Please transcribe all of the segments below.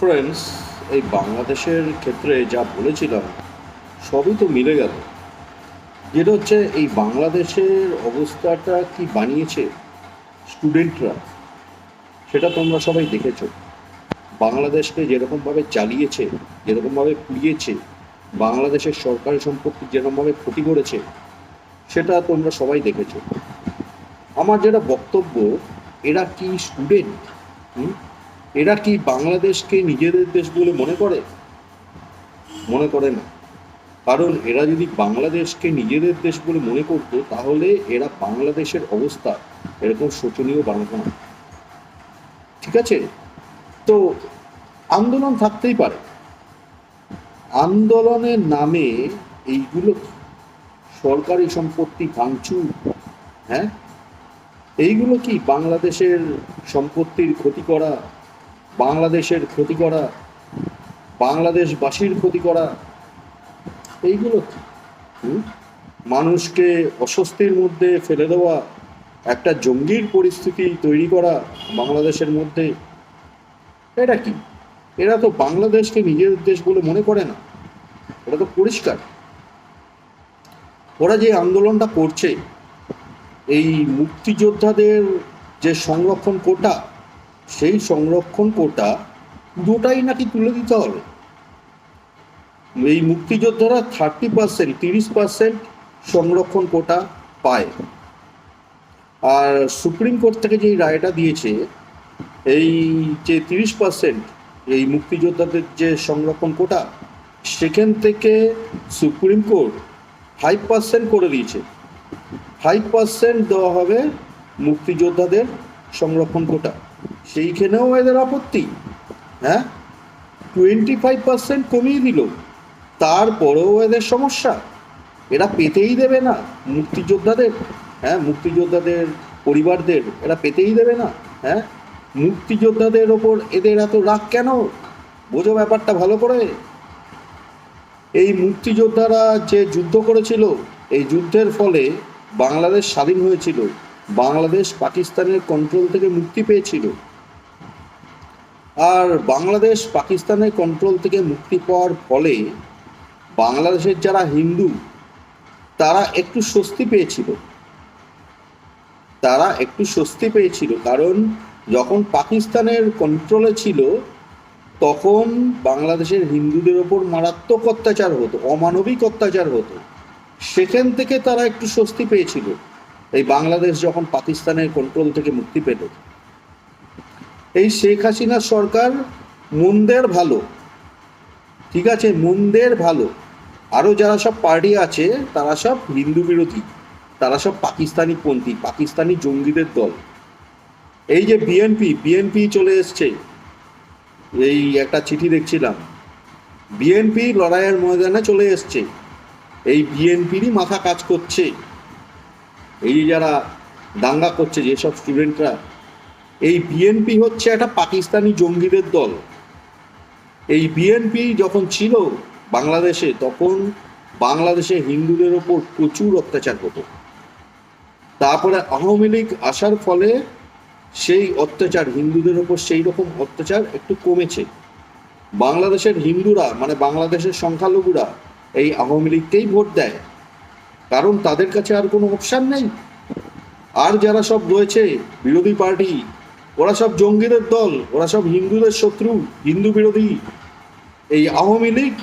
Friends এই বাংলাদেশের ক্ষেত্রে যা বলেছিলাম, সবই তো মিলে গেল। যেটা হচ্ছে, এই বাংলাদেশের অবস্থাটা কি বানিয়েছে স্টুডেন্টরা, সেটা তোমরা সবাই দেখেছ। বাংলাদেশকে যেরকমভাবে চালিয়েছে, যেরকমভাবে পুড়িয়েছে, বাংলাদেশের সরকারি সম্পত্তি যেরকমভাবে ক্ষতি করেছে, সেটা তোমরা সবাই দেখেছ। আমার যেটা বক্তব্য, এরা কি স্টুডেন্ট? হুম? এরা কি বাংলাদেশকে নিজেদের দেশ বলে মনে করে? মনে করে না। কারণ এরা যদি বাংলাদেশকে নিজেদের দেশ বলে মনে করতো, তাহলে এরা বাংলাদেশের অবস্থা এরকম শোচনীয় বানাতো না। ঠিক আছে? তো আন্দোলন থাকতেই পারে। আন্দোলনের নামে এইগুলো সরকারি সম্পত্তি ভাঙচুর হ্যাঁ? এইগুলো কি বাংলাদেশের সম্পত্তির ক্ষতি করা বাংলাদেশের ক্ষতি করা, বাংলাদেশবাসীর ক্ষতি করা, এইগুলো? মানুষকে অস্বস্তির মধ্যে ফেলে দেওয়া, একটা জঙ্গির পরিস্থিতি তৈরি করা বাংলাদেশের মধ্যে, এটা কি? এরা তো বাংলাদেশকে নিজের দেশ বলে মনে করে না। এটা তো পরিষ্কার। ওরা যে আন্দোলনটা করছে, এই মুক্তিযোদ্ধাদের যে সংরক্ষণ কোটা সেই সংরক্ষণ কোটা পুরোটাই নাকি তুলে দিতে হবে। এই মুক্তিযোদ্ধারা থার্টি পার্সেন্ট তিরিশ পার্সেন্ট সংরক্ষণ কোটা পায়। আর সুপ্রিম কোর্ট থেকে যে রায়টা দিয়েছে, এই যে তিরিশ পার্সেন্ট এই মুক্তিযোদ্ধাদের যে সংরক্ষণ কোটা, সেখান থেকে সুপ্রিম কোর্ট ফাইভ পার্সেন্ট করে দিয়েছে। ফাইভ পার্সেন্ট দেওয়া হবে মুক্তিযোদ্ধাদের সংরক্ষণ কোটা। সেইখানেও এদের আপত্তি হ্যাঁ? টোয়েন্টি ফাইভ পার্সেন্ট কমিয়ে দিল। তারপরেও এদের সমস্যা। এরা পেতেই দেবে না মুক্তিযোদ্ধাদের হ্যাঁ? মুক্তিযোদ্ধাদের পরিবারদের এরা পেতেই দেবে না হ্যাঁ? মুক্তিযোদ্ধাদের ওপর এদের এত রাগ কেন? বোঝো ব্যাপারটা ভালো করে। এই মুক্তিযোদ্ধারা যে যুদ্ধ করেছিল, এই যুদ্ধের ফলে বাংলাদেশ স্বাধীন হয়েছিল। বাংলাদেশ পাকিস্তানের কন্ট্রোল থেকে মুক্তি পেয়েছিল। আর বাংলাদেশ পাকিস্তানের কন্ট্রোল থেকে মুক্তি পাওয়ার ফলে বাংলাদেশের যারা হিন্দু, তারা একটু স্বস্তি পেয়েছিল। তারা একটু স্বস্তি পেয়েছিল কারণ যখন পাকিস্তানের কন্ট্রোলে ছিল, তখন বাংলাদেশের হিন্দুদের ওপর মারাত্মক অত্যাচার হতো, অমানবিক অত্যাচার হতো। সেখান থেকে তারা একটু স্বস্তি পেয়েছিল। এই বাংলাদেশ যখন পাকিস্তানের কন্ট্রোল থেকে মুক্তি পেল এই শেখ হাসিনার সরকার মন্দের ভালো। ঠিক আছে, মন্দের ভালো। আরও যারা সব পার্টি আছে, তারা সব হিন্দু বিরোধী। তারা সব পাকিস্তানি পন্থী, পাকিস্তানি জঙ্গিদের দল। এই যে বিএনপি বিএনপি চলে এসছে। এই একটা চিঠি দেখছিলাম। বিএনপি লড়াইয়ের ময়দানে চলে এসছে। এই বিএনপিরই মাথা কাজ করছে। এই যারা দাঙ্গা করছে, যেসব স্টুডেন্টরা এই বিএনপি হচ্ছে একটা পাকিস্তানি জঙ্গিদের দল। এই বিএনপি যখন ছিল বাংলাদেশে, তখন বাংলাদেশে হিন্দুদের ওপর প্রচুর অত্যাচার হতো। তারপরে আওয়ামী লীগ আসার ফলে সেই অত্যাচার, হিন্দুদের ওপর সেই রকম অত্যাচার একটু কমেছে। বাংলাদেশের হিন্দুরা মানে বাংলাদেশের সংখ্যালঘুরা এই আওয়ামী লীগকেই ভোট দেয়। কারণ তাদের কাছে আর কোনো অপশান নেই। আর যারা সব রয়েছে, বিরোধী পার্টি ওরা সব জঙ্গিদের দল, ওরা সব হিন্দুদের শত্রু, হিন্দু বিরোধী। এই আওয়ামী লীগ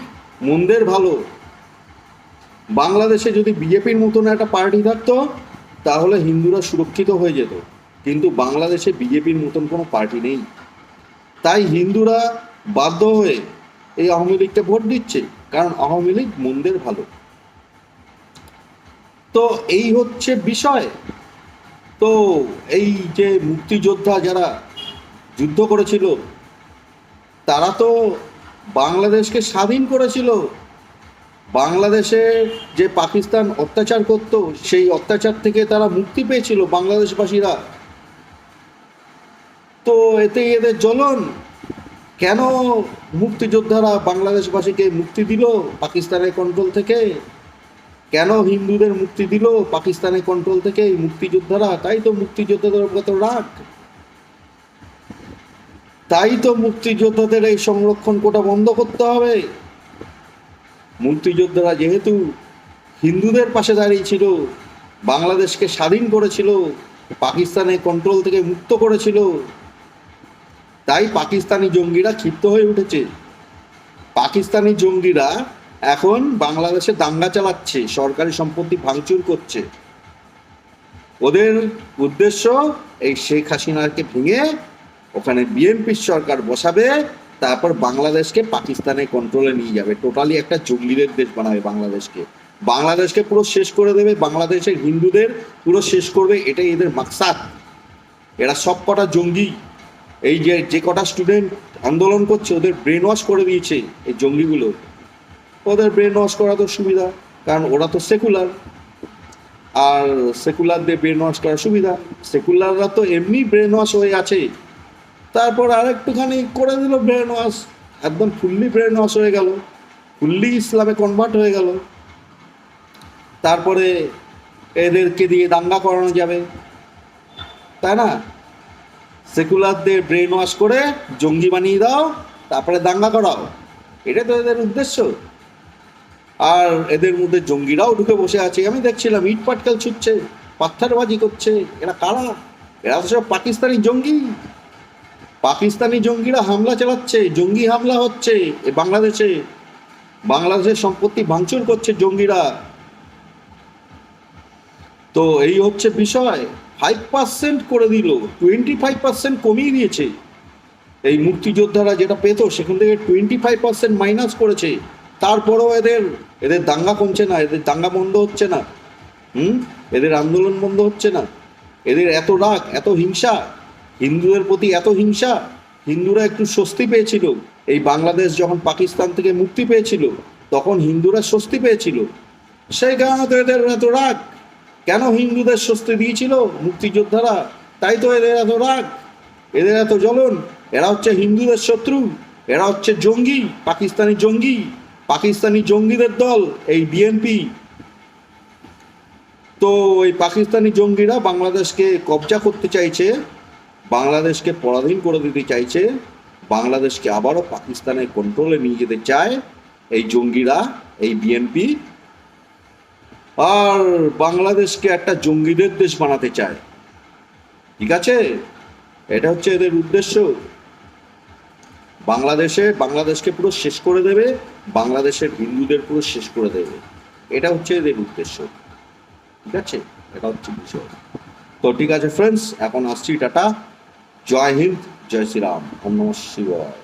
মন্দের ভালো। বাংলাদেশে যদি বিজেপির মতন একটা পার্টি থাকতো, তাহলে হিন্দুরা সুরক্ষিত হয়ে যেত। কিন্তু বাংলাদেশে বিজেপির মতন কোনো পার্টি নেই। তাই হিন্দুরা বাধ্য হয়ে এই আওয়ামী লীগকে ভোট দিচ্ছে, কারণ আওয়ামী লীগ মন্দের ভালো। তো এই হচ্ছে বিষয়। তো এই যে মুক্তিযোদ্ধা যারা যুদ্ধ করেছিল, তারা তো বাংলাদেশকে স্বাধীন করেছিল। বাংলাদেশে যে পাকিস্তান অত্যাচার করত, সেই অত্যাচার থেকে তারা মুক্তি পেয়েছিল বাংলাদেশবাসীরা। তো এতে এদের জ্বলন। কেন মুক্তিযোদ্ধারা বাংলাদেশবাসীকে মুক্তি দিল পাকিস্তানের কন্ট্রোল থেকে? কেন হিন্দুদের মুক্তি দিল? পাকিস্তানের কন্ট্রোল থেকে এই মুক্তিযোদ্ধারা? তাই তো মুক্তিযোদ্ধাদের উপর তো রাগ। তাই তো মুক্তিযোদ্ধাদের এই সংরক্ষণ কোটা বন্ধ করতে হবে। মুক্তিযোদ্ধারা যেহেতু হিন্দুদের পাশে দাঁড়িয়েছিল বাংলাদেশকে স্বাধীন করেছিল, পাকিস্তানের কন্ট্রোল থেকে মুক্ত করেছিল, তাই পাকিস্তানি জঙ্গিরা ক্ষিপ্ত হয়ে উঠেছে। পাকিস্তানি জঙ্গিরা এখন বাংলাদেশে দাঙ্গা চালাচ্ছে, সরকারি সম্পত্তি ভাঙচুর করছে। ওদের উদ্দেশ্য এই শেখ হাসিনাকে ভেঙে ওখানে বিএনপির সরকার বসাবে, তারপর বাংলাদেশকে পাকিস্তানের কন্ট্রোলে নিয়ে যাবে। টোটালি একটা জঙ্গিদের দেশ বানাবে বাংলাদেশকে। বাংলাদেশকে পুরো শেষ করে দেবে, বাংলাদেশের হিন্দুদের পুরো শেষ করবে, এটাই এদের মাকসাদ। এরা সব কটা জঙ্গি। এই যে যে কটা স্টুডেন্ট আন্দোলন করছে, ওদের ব্রেন ওয়াশ করে দিয়েছে এই জঙ্গিগুলো। ওদের ব্রেন ওয়াশ করা তো সুবিধা, কারণ ওরা তো সেকুলার আর সেকুলারদের ব্রেন ওয়াশ করা সুবিধা সেকুলাররা তো এমনি ব্রেন ওয়াশ হয়ে আছে। তারপর আর একটুখানি করে দিল ব্রেন ওয়াশ একদম ফুললি ব্রেন ওয়াশ হয়ে গেল ফুললি ইসলামে কনভার্ট হয়ে গেল। তারপরে এদেরকে দিয়ে দাঙ্গা করানো যাবে। তাই না? সেকুলারদের ব্রেন ওয়াশ করে জঙ্গি বানিয়ে দাও, তারপরে দাঙ্গা করাও। এটা তো এদের উদ্দেশ্য। আর এদের মধ্যে জঙ্গিরাও ঢুকে বসে আছে। আমি দেখছিলাম, ইট পাটকেল ছুটছে, পাথরবাজি করছে। এরা কারা? এরা তো সব পাকিস্তানি জঙ্গি। পাকিস্তানি জঙ্গিরা হামলা চালাচ্ছে, জঙ্গি হামলা হচ্ছে বাংলাদেশে। বাংলাদেশের সম্পত্তি ভাঙচুর করছে জঙ্গিরা। তো এই হচ্ছে বিষয়। ফাইভ পার্সেন্ট করে দিল টোয়েন্টি ফাইভ পার্সেন্ট কমিয়ে দিয়েছে। এই মুক্তিযোদ্ধারা যেটা পেত, সেখান থেকে টোয়েন্টি ফাইভ পার্সেন্ট মাইনাস করেছে। তারপরেও এদের এদের দাঙ্গা কমছে না, এদের দাঙ্গা বন্ধ হচ্ছে না, হুম? এদের আন্দোলন বন্ধ হচ্ছে না। এদের এত রাগ, এত হিংসা, হিন্দুদের প্রতি এত হিংসা, হিন্দুরা একটু স্বস্তি পেয়েছিল। এই বাংলাদেশ যখন পাকিস্তান থেকে মুক্তি পেয়েছিল, তখন হিন্দুরা স্বস্তি পেয়েছিল। সেই কারণে তো এদের এত রাগ। কেন হিন্দুদের স্বস্তি দিয়েছিল মুক্তিযোদ্ধারা? তাই তো এদের এত রাগ, এদের এত জ্বলন। এরা হচ্ছে হিন্দুদের শত্রু, এরা হচ্ছে জঙ্গি, পাকিস্তানি জঙ্গি। পাকিস্তানি জঙ্গিদের দল, এই বিএনপি তো এই পাকিস্তানি জঙ্গিরা বাংলাদেশকে কবজা করতে চাইছে, বাংলাদেশকে পরাধীন করে দিতে চাইছে, বাংলাদেশকে আবারও পাকিস্তানের কন্ট্রোলে নিয়ে যেতে চায় এই জঙ্গিরা, এই বিএনপি আর বাংলাদেশকে একটা জঙ্গিদের দেশ বানাতে চায়। ঠিক আছে? এটা হচ্ছে এদের উদ্দেশ্য। বাংলাদেশে, বাংলাদেশকে পুরো শেষ করে দেবে, বাংলাদেশের হিন্দুদের পুরো শেষ করে দেবে। এটা হচ্ছে এদের উদ্দেশ্য। ঠিক আছে? এটা হচ্ছে বিষয়। তো ঠিক আছে ফ্রেন্ডস এখন আসছি, টাটা। জয় হিন্দ, জয় শ্রীরাম। অন্য শিবায়।